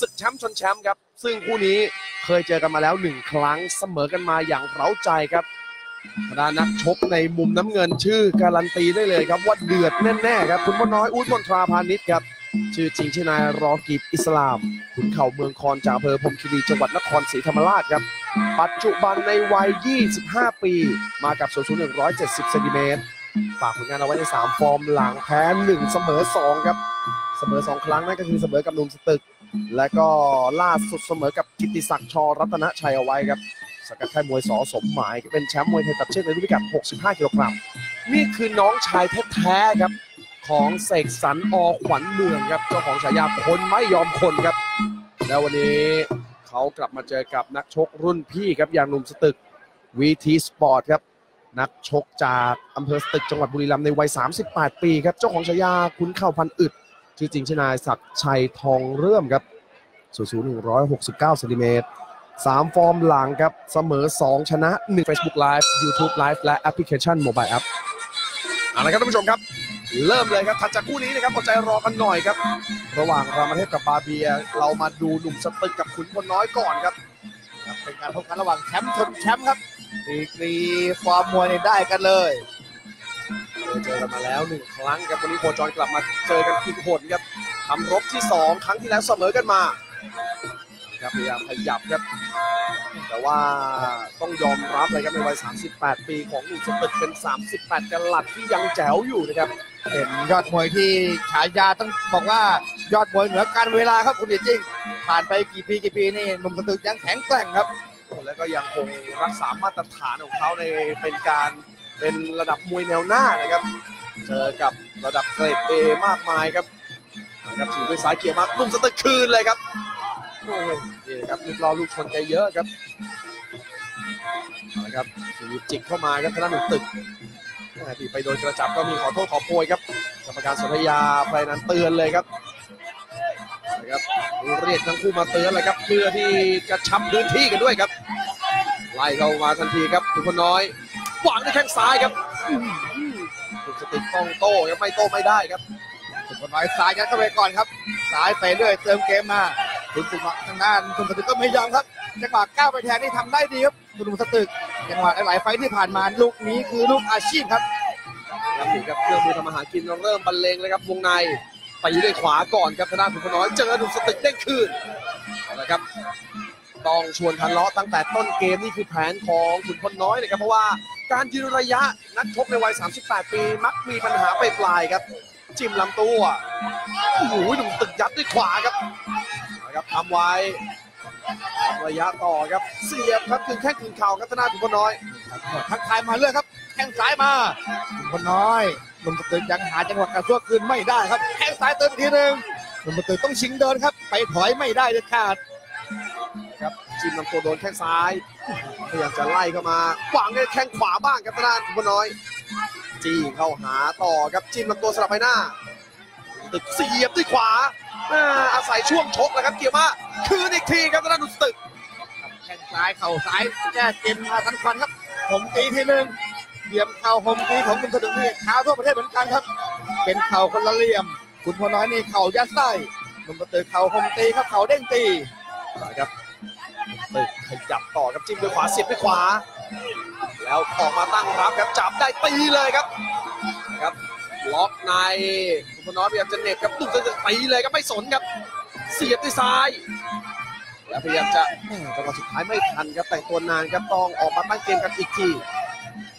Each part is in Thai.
ศึกแชมป์ชนแชมป์ครับ ซึ่งคู่นี้เคยเจอกันมาแล้วหนึ่งครั้งเสมอกันมาอย่างเร้าใจครับบรรดานักชกในมุมน้ำเงินชื่อการันตีได้เลยครับว่าเดือดแน่ๆครับ คุณพ่อน้อยอุ้ยมนทราพาณิชย์ครับ ชื่อจริงชื่อนายรอกีบอิสลามขุนเข่าเมืองคอนจากอำเภอพรมคีรีจังหวัดนครศรีธรรมราชครับ ปัจจุบันในวัย 25 ปี มากับสูงสูง 170เซนติเมตรฝากผลงานเอาไว้ใน 3 ฟอร์มหลังแพ้1เสมอ 2 ครับ เสมอ 2 ครั้งนั่นก็คือเสมอกับนุ่มสตึก และก็ล่าสุดเสมอกับกิติศักดิ์ชอรัตนชัยเอาไว้ครับสกัดค่ายมวยสอสมหมายเป็นแชมป์มวยไทยตัดเชือกในรุ่นพิกัด 65 กิโลกรัมนี่คือน้องชายแท้ๆครับของเสกสรรอขวัญเมืองครับเจ้าของฉายาคนไม่ยอมคนครับ แล้ววันนี้เขากลับมาเจอกับนักชกรุ่นพี่ครับอย่างหนุ่มสตึกวีทีสปอร์ตครับนักชกจากอำเภอสตึกจังหวัดบุรีรัมย์ในวัย 38 ปีครับเจ้าของฉายาคุ้นเข่าพันอึด ชื่อจริงชื่อนายศักชัยทองเรื่อมครับสูงสูง169เซนติเมตรสามฟอร์มหลังครับ เสมอ 2 ชนะ 1 Facebook Live YouTube Live และแอปพลิเคชัน Mobile App เอาละครับท่านผู้ชมครับ เริ่มเลยครับถัดจากคู่นี้นะครับอดใจรอกันหน่อยครับ ระหว่างรามเทพกับบาเบีย เรามาดูหนุ่มสตึกกับขุนพลน้อยก่อนครับ เป็นการพบกันระหว่างแชมป์ชนแชมป์ครับดีกรีความมวยได้กันเลย เจอกันมาแล้วหนึ่งครั้งครับวันนี้โคจรกลับมาเจอกันอีกหนครับทำรบที่สองครั้งที่แล้วเสมอกันมาครับพยายามขยับครับ แต่ว่าต้องยอมรับเลยครับในวัย 38 ปีของหนุ่มสตึกเป็น 38กะลัดที่ยังแจ๋วอยู่นะครับเป็นยอดมวยที่ฉายาต้องบอกว่ายอดมวยเหนือการเวลาครับคุณเดชจริง ผ่านไปกี่ปีกี่ปีนี่หนุ่มสตึกยังแข็งแกร่งครับ แล้วก็ยังคงรักษามาตรฐานของเขาในเป็นการ เป็นระดับมวยแนวหน้านะครับ เจอกับระดับเกรดเอมากมายครับนะครับถือด้วยสายเกียร์มากนุ่มสตึกคืนเลยครับโอ้โหนี่ครับลูกรอลูกชนแกเยอะครับเอาละครับถือจิกเข้ามาครับทางด้านหนุ่มตึกทีไปโดนกระจับก็มีขอโทษขอโพยครับกรรมการสนธยาไปนั้นเตือนเลยครับนะครับเรียกทั้งคู่มาเตือนเลยครับเพื่อที่จะชับพื้นที่กันด้วยครับไล่เข้ามาทันทีครับคุณพลน้อย วางด้วยแข้งซ้ายครับอื้อหือถูกสติกต้องโต้ครับไม่โต้ไม่ได้ครับสุดคนน้อยซ้ายยัดเข้าไปก่อนครับซ้ายไปเรื่อยเติมเกมมาคุณสุมาทางด้านคุณสตึกก็ไม่ยอมครับจังหวะก้าวไปแทนนี่ทำได้ดีครับคุณสตึกจังหวะหลายไฟที่ผ่านมาลูกนี้คือลูกอาชีพครับครับนี่ครับเครื่องมือทำอาหารกินเราเริ่มบรรเลงเลยครับวงในตีด้วยขวาก่อนครับทางด้านขุนพลน้อยเจอหนุ่มสตึกเด้งคืนเอาละครับ ต้องชวนทะเลาะตั้งแต่ต้นเกมนี่คือแผนของขุนพลน้อยนะครับเพราะว่าการยืนระยะนักชกในวัย 38 ปีมักมีปัญหาไปปลายๆครับ จิ้มลำตัวโอ้โหหนุ่มตึกยัดด้วยขวาครับนะครับทำไว้ระยะต่อครับเสียบครับถึงแข้งถึงเข่าครับธนาขุนพลน้อยทักทายมาเรื่อยครับแข้งซ้ายมาคุณคนน้อยหนุ่มสตึกยังหาจังหวะกระซวกคืนไม่ได้ครับแข้งซ้ายเติมอีกทีหนึ่งหนุ่มสตึกต้องชิงเดินครับ ไปถอยไม่ได้เด็ดขาด ครับจิ้มลำตัวโดนแข้งซ้ายพยายามจะไล่เข้ามาวางด้วยแข้งขวาบ้างครับธนาขุนพน้อย จี้เข้าหาต่อครับจิ้มลำตัวสลับไปหน้าตึกเสียบด้วยขวาอาศัยช่วงชกนะครับเกียร์มาคืนอีกทีครับธนาดุสตึกแข้งซ้ายเข่าซ้ายแก้เกมมาทันควันครับผมตีทีหนึ่งเหลี่ยมเข่าผมตีของคุณสตึกนี่เท้าทั่วประเทศเหมือนกันครับ เป็นเข่าคนละเหลี่ยม คุณพน้อยนี่เข่ายัดไส้หนุ่มสตึกเข่าผมตีครับเข่าเด้งตีนะครับ ตึกขยับต่อครับจิ้มด้วยขวาเสียบด้วยขวา แล้วออกมาตั้งรับครับจับได้ตีเลยครับครับล็อกในคุณพน้อยพยายามจะเน็บครับตุ้มจะตีเลยครับไม่สนครับ เสียบด้วยซ้าย แล้วพยายามจะแหม่จังหวะสุดท้ายไม่ทันครับแต่งตัวนานครับต้องออกมาตั้งเกมกันอีกที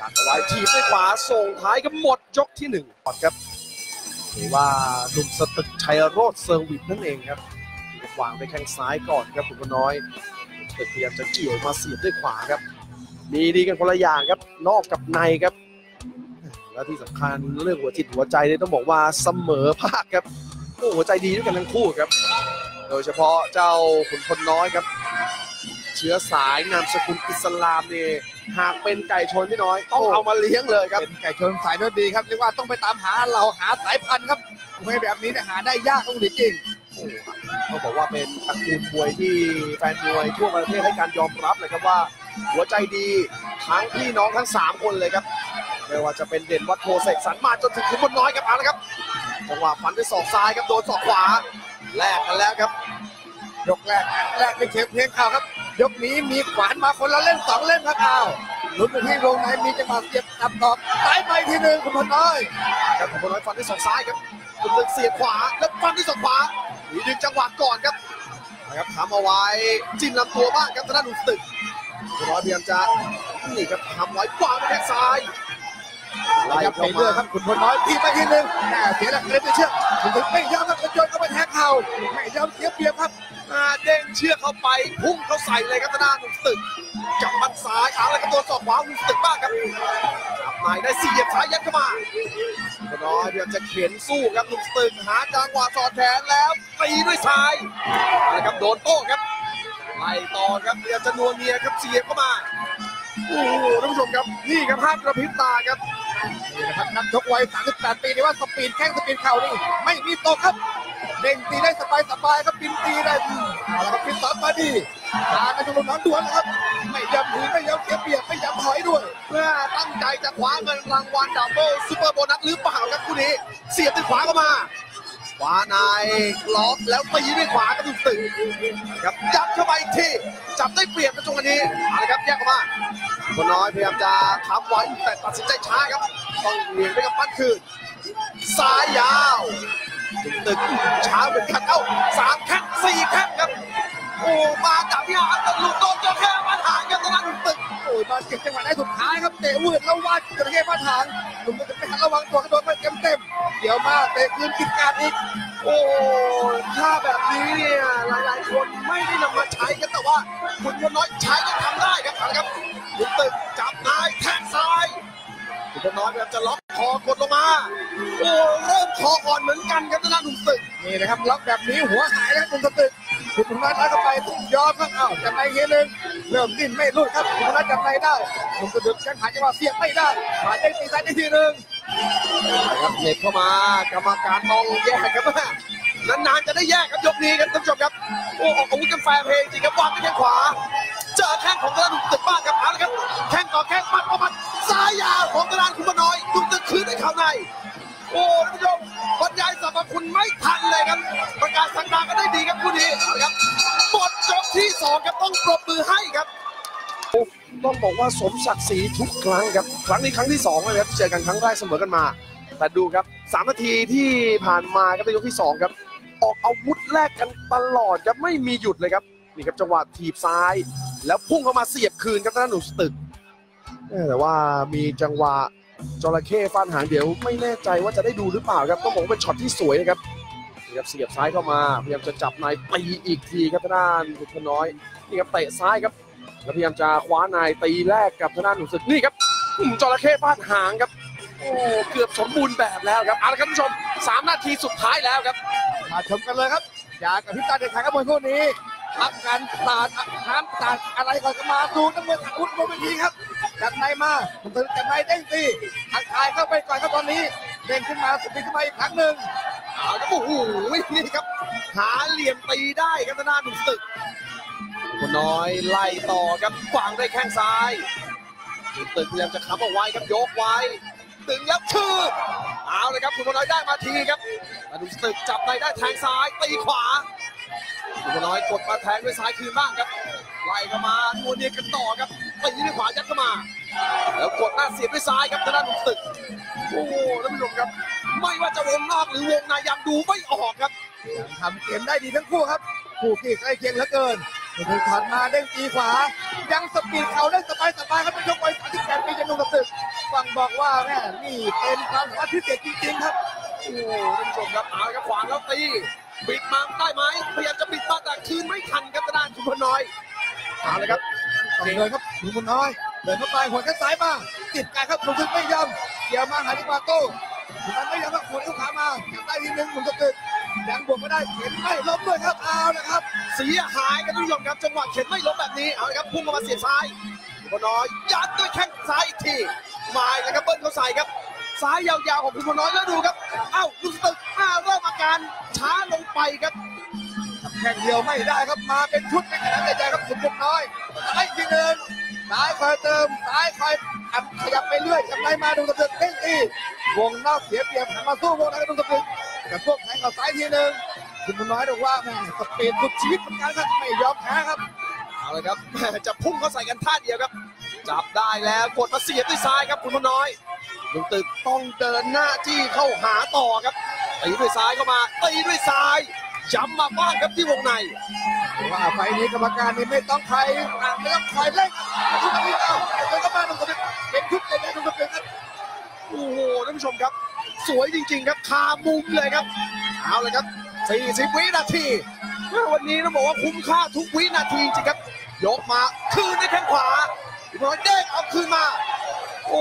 ดักเอาไว้ทีบด้วยขวาส่งท้ายก็หมดยกที่หนึ่งก่อนครับถือว่าหนุ่มสตึกชัยโรธเซอร์วิสนั่นเองครับวางไปแข้งซ้ายก่อนครับคุณพน้อย ตึกพยายามจะเกี่ยวมาเสียบด้วยขวาครับมีดีกันคนละอย่างครับ นอกกับในครับ และที่สำคัญเรื่องหัวจิตหัวใจเนี่ยต้องบอกว่าเสมอภาคครับโอ้หัวใจดีด้วยกันทั้งคู่ครับ โดยเฉพาะเจ้าขุนพลน้อยครับ เชื้อสายนามสกุลอิสลามเนี่ยหากเป็นไก่ชนพี่น้อยต้องเอามาเลี้ยงเลยครับเป็นไก่ชนสายเลือดดีครับเรียกว่าต้องไปตามหาเราหาสายพันธุ์ครับมวยแบบนี้เนี่ยหาได้ยากต้องดีจริง โอ้โหต้องบอกว่าเป็นตระกูลมวยที่แฟนมวยทั่วประเทศให้การยอมรับเลยครับว่า หัวใจดีทั้งพี่น้องทั้ง 3 คนเลยครับไม่ว่าจะเป็นเด่นวัดโทเสกสรรมาจนถึงขุนพลน้อยครับเอาละครับจังหวะฟันด้วยศอกซ้ายครับโดนศอกขวาแลกกันแล้วครับ ยกแรกแรกเป็นเข็มเพียงข่าวครับ ยกนี้มีขวานมาคนละเล่นสองเล่นครับอ้าวลุ้นไปที่วงในมีจังหวะเสียบตับตอกซ้ายไปทีหนึ่งคุณพลน้อยครับขุนพลน้อยฟันด้วยศอกซ้ายครับขุนพลเสียบขวาแล้วฟันด้วยศอกขวา มีดึงจังหวะก่อนครับนะครับทำเอาไว้จิ้มลำตัวบ้างครับทางด้านหนุ่มสตึกน้อยพยายามจะนี่ครับทำไว้ขวางไปแข้งซ้ายไล่ไปเรื่อยครับคุณพลน้อยทีไปทีหนึ่งแหม่เสียหลักเล่นไปเชือกคุณถึงไม่ยอมครับกระโจนเข้าไปแทงเข่าไม่ยอมเสียเปรียบครับอ่าเด้งเชือกเข้าไปพุ่งเข้าใส่เลยครับทางด้านหนุ่มสตึกจับมัดซ้ายเอาเลยครับตัวศอกขวาหนุ่มสตึกบ้างครับจับได้เสียบซ้ายยัดเข้ามาขุนพลน้อยพยายามจะเข็นสู้ครับหนุ่มสตึกหาจังหวะสอดแขนแล้ว ตีด้วยซ้ายเอาละครับโดนโต้ครับไล่ต่อครับพยายจะนัวเนียครับเสียบเข้ามาโอ้โหท่านผู้ชมครับนี่ครับภาพกระพริบตาครับนี่นะครับนักชกวัย38ปีนี่ว่าสปีดแข้งสปีดเข่านี่ไม่มีตกครับเด้งตีได้สบายสบายครับปินตีได้เอาละครับปินสามมาดีทางกันจนลงน้ำด่วนนะครับ ไม่ยอมถือไม่ยอมเสียเปรียบไม่ยอมถอยด้วยเพื่อตั้งใจจะคว้าเงินรางวัลดับเบิลซูเปอร์โบนัสหรือเปล่าครับคู่นี้ เสียบด้วยขวาเข้ามา วาในล็อกแล้วตีด้วยขวากระดุกตึงครับยัดเข้าไปอีกทีจับได้เปรียบในตรงนี้เอาละครับแยกเข้ามาคนน้อยพยายามจะค้ำไว้แต่ตัดสินใจช้าครับต้องเหวี่ยงไปกับปั้นคืนซ้ายยาวตึกช้าเหมือนกันเอ้าสามแข้งสี่แข้งครับโอ้มาจากที่หางแต่หลุดโดนจระเข้มาหางครับตอนนั้นตึกโอ้ยมาเก็บจังหวะได้สุดท้ายครับเตะวืดแล้ววาดจระเข้ฟาดหางหนุ่มก็จะไปหันระวังตัวกระโดด ยวมาเตะคืนกินการอีก โอ้ถ้าแบบนี้เนี่ยหลายๆคนไม่ได้นำมาใช้กันแต่ว่าคุณพลน้อยใช้ก็ทำได้ครับเอาละครับหลุดตึกจับนายแทงซ้ายคุณพลน้อยพยายามจะล็อกคอกดลงมาโอ้เริ่มคออ่อนเหมือนกันครับตอนนั้นหนุ่มตึกนี่นะครับล็อกแบบนี้หัวหายแล้วคุณตึกคุณพนัทเข้าไปต้องยอมครับอ้าวจับในเฮียหนึ่งเริ่มดิ้นไม่รุดครับคุณพนัทจับในได้คุณสตึกยังหาจังหวะเสียบไม่ได้หาได้ตีซ้ายได้ทีหนึ่ง ครับเหน็บเข้ามากรรมการมองแยกครับนานๆจะได้แยกครับยกนี้ครับท่านผู้ชมครับโอ้ออกอาวุธกันแฟร์เพลย์จริงครับวางด้วยแข้งขวา เจอแข้งของกระดานตึกบ้างครับเอาละครับแข้งต่อแข้งมัดต่อมัดซ้ายยาวของกระดานคุณพน้อยตุ้มตึกคืนด้วยเข่าในโอ้ท่านผู้ชมบรรยายสรรพคุณไม่ทันเลยครับ ประกาศสังดาก็ได้ดีครับคู่นี้เอาละครับหมดยกที่สองครับต้องปรบมือให้ครับ ต้องบอกว่าสมศักดิ์ศรีทุกครั้งครับ ครั้งนี้ครั้งที่สองเลยครับเจอกันครั้งแรกเสมอกันมา แต่ดูครับสามนาทีที่ผ่านมาครับในยกที่สองครับ ออกอาวุธแลกกันตลอดครับไม่มีหยุดเลยครับนี่ครับจังหวะถีบซ้าย แล้วพุ่งเข้ามาเสียบคืนครับทางด้านหนุ่มสตึกแต่ว่ามีจังหวะจระเข้ฟาดหางเดี๋ยวไม่แน่ใจว่าจะได้ดูหรือเปล่าครับต้องบอกว่าเป็นช็อตที่สวยนะครับนี่ครับเสียบซ้ายเข้ามาพยายามจะจับนายตีอีกทีครับทางด้านบุตรน้อยนี่ครับเตะซ้ายครับ แล้วพยายามจะคว้านายตีแรกกับทางด้านหนุ่มศึกนี่ครับอืมจระเข้ฟาดหางครับ โอ้เกือบสมบูรณ์แบบแล้วครับเอาละครับท่านผู้ชมสามนาทีสุดท้ายแล้วครับมาชมกันเลยครับอยากกับพิตาเด็ดขาดกับมวยคู่นี้พักการสาดน้ำสาดอะไรก่อนก็มาดูน้ำมันอาวุธบนเวทีครับจัดในมาคุณตึกจัดในเด้งตีทักทายเข้าไปก่อนครับตอนนี้เด้งขึ้นมาสุดขึ้นมาอีกครั้งหนึ่งเอาครับโอ้โหนี่ครับ หาเหลี่ยมตีได้ครับทางด้านหนุ่มศึก คนน้อยไล่ต่อครับวางด้วยแข้งซ้ายตึกพยายามจะค้ำเอาไว้ครับยกไว้ตึงแล้วชืดเอาเลยครับคุณคนน้อยได้มาทีครับแต่หนุ่มศึกจับในได้แทงซ้ายตีขวาคุณคนน้อยกดมาแทงด้วยซ้ายคืนบ้างครับไล่เข้ามานวเนียกันต่อครับตีด้วยขวายัดเข้ามา แล้วกดหน้าเสียบด้วยซ้ายครับทางด้านหนุ่มศึกโอ้โหท่านผู้ชมครับ ไม่ว่าจะวงนอกหรือวงในยังดูไม่ออกครับทำเกมได้ดีทั้งคู่ครับ คู่ขี้ใกล้เคียงเหลือเกิน คุณตึกถัดมาเด้งตีขวา ยังสปีดเขาได้สบายสบายๆครับเป็นชกวัย38ปียังหนุ่มกับตึกฟังบอกว่าแม่นี่เป็นความสามารถพิเศษจริงๆครับโอ้โหท่านผู้ชมครับเอาละครับขวางแล้วตีบิดมาได้ไหมพยายามจะบิดมาแต่คืนไม่ทันครับทางด้านคุณพลน้อยเอาละครับต้องเดินครับหนุ่มน้อยเดินเข้าไปหัวแข้งซ้ายมาติดกันครับหนุ่มตึกไม่ยอมเกี่ยวมาหาที่มาโต้หนุ่มไม่ยอมครับหัวเข้าขามาจับได้ทีนึงหนุ่มตึก ยังบวกไม่ได้เข็นไม่ล้มด้วยครับเอานะครับ เสียหายกันท่านผู้ชมครับจังหวะเข็นไม่ล้มแบบนี้เอาละครับพุ่งเข้ามาเสียบซ้ายคุณพน้อยยัดด้วยแข้งซ้ายอีกทีมาแล้วครับเบิ้ลเขาใส่ครับซ้ายยาวๆของคุณพน้อยแล้วดูครับเอ้าลูกสตึกอ้าเริ่มอาการช้าลงไปครับแข่งเดียวไม่ได้ครับมาเป็นชุดในขณะใจครับสุดน้อยซ้ายทีหนึ่งซ้ายคอยเติมซ้ายคอยอัดขยับไปเรื่อยจับในมาดูตะเกียบเด้งตีวงนอกเสียเปรียบมาสู้วงในดูตะเกียบกั บพวกแทงกับซ้ายทีหนึ่งคุณพลน้อยบอกว่าแม่สปีดสุดชีวิตเหมือนกันครับไม่ยอมแพ้ครับเอาเลยครับจะพุ่งเข้าใส่กันท่าเดียวครับ จับได้แล้วกดมาเสียบด้วยซ้ายครับคุณพน้อยลุงตึกต้องเดินหน้าจี้เข้าหาต่อครับตีด้วยซ้ายเข้ามาตีด้วยซ้ายย้ำมาบ้างครับที่วงในว่าไฟนี้กรรมการนี่ไม่ต้องใครไม่ต้องคอยเล่นทุกทีเอาเป็นก็มาหนุ่มคนนี้เป็นทุกเลยนะหนุ่มคนนี้โอ้โหท่านผู้ชมครับ สวยจริง ๆ ครับคามุมเลยครับ เอาเลยครับ 40 วินาทีวันนี้ต้องบอกว่าคุ้มค่าทุกวินาทีจริงครับ ยกมาคืนด้วยแข้งขวาอีกน้อยเด้งเอาคืนมา โอ้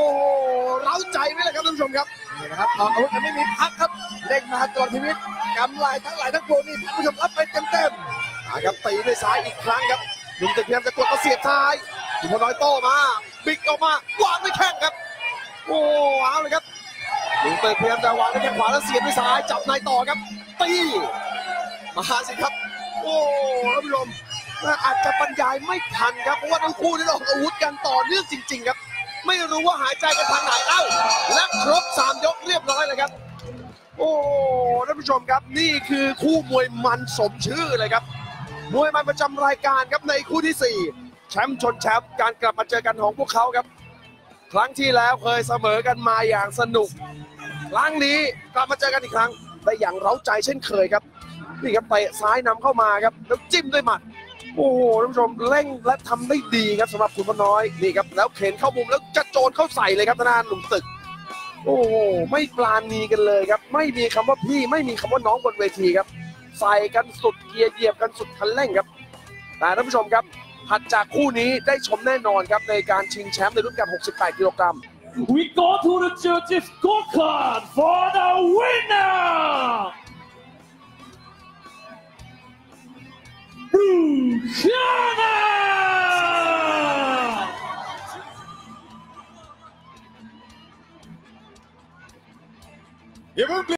เร้าใจไหมล่ะครับท่านผู้ชมครับนี่นะครับออกอาวุธกันไม่มีพักครับเล่งมาตลอดชีวิตกำไรทั้งหลายทั้งปวงนี่ท่านผู้ชมรับไปเต็มมาครับตีด้วยซ้ายอีกครั้งครับลุงตึกพยายามจะกดมาเสียบซ้ายลุงพลน้อยโต้มา บิ๊กออกมาวางด้วยแข้งครับ โอ้เอาเลยครับ ลุงตึกพยายามจะวางด้วยแข้งขวาแล้วเสียบด้วยซ้ายจับในต่อครับ ตีมาสิครับ โอ้ท่านผู้ชมอาจจะบรรยายไม่ทันครับเพราะว่าทั้งคู่นี่ออกอาวุธกันต่อเนื่องจริง ๆ ครับ ไม่รู้ว่าหายใจกันทางไหนเอ้าและครบสามยกเรียบร้อยเลยครับ โอ้ท่านผู้ชมครับนี่คือคู่มวยมันสมชื่อเลยครับมวยมันประจำรายการครับในคู่ที่ 4 แชมป์ชนแชมป์การกลับมาเจอกันของพวกเขาครับ ครั้งที่แล้วเคยเสมอกันมาอย่างสนุก ครั้งนี้กลับมาเจอกันอีกครั้งได้อย่างเร้าใจเช่นเคยครับนี่ครับเตะซ้ายนำเข้ามาครับแล้วจิ้มด้วยหมัดโอ้โหท่านผู้ชมเร่งและทำได้ดีครับสำหรับคุณพน้อยนี่ครับแล้วเข็นเข้ามุมแล้วจะโจนเข้าใส่เลยครับทางด้านหนุ่มตึก โอ้โหไม่ปราณีกันเลยครับ ไม่มีคำว่าพี่ไม่มีคำว่าน้องบนเวทีครับ ใส่กันสุดเกียร์เหยียบกันสุดคันเร่งครับแต่ท่านผู้ชมครับถัดจากคู่นี้ได้ชมแน่นอนครับในการชิงแชมป์ในรุ่นกัน 68 กิโลกรัม We go to the judges' scorecard for the winner. Buchanan! ๆอย่าเพิ่ง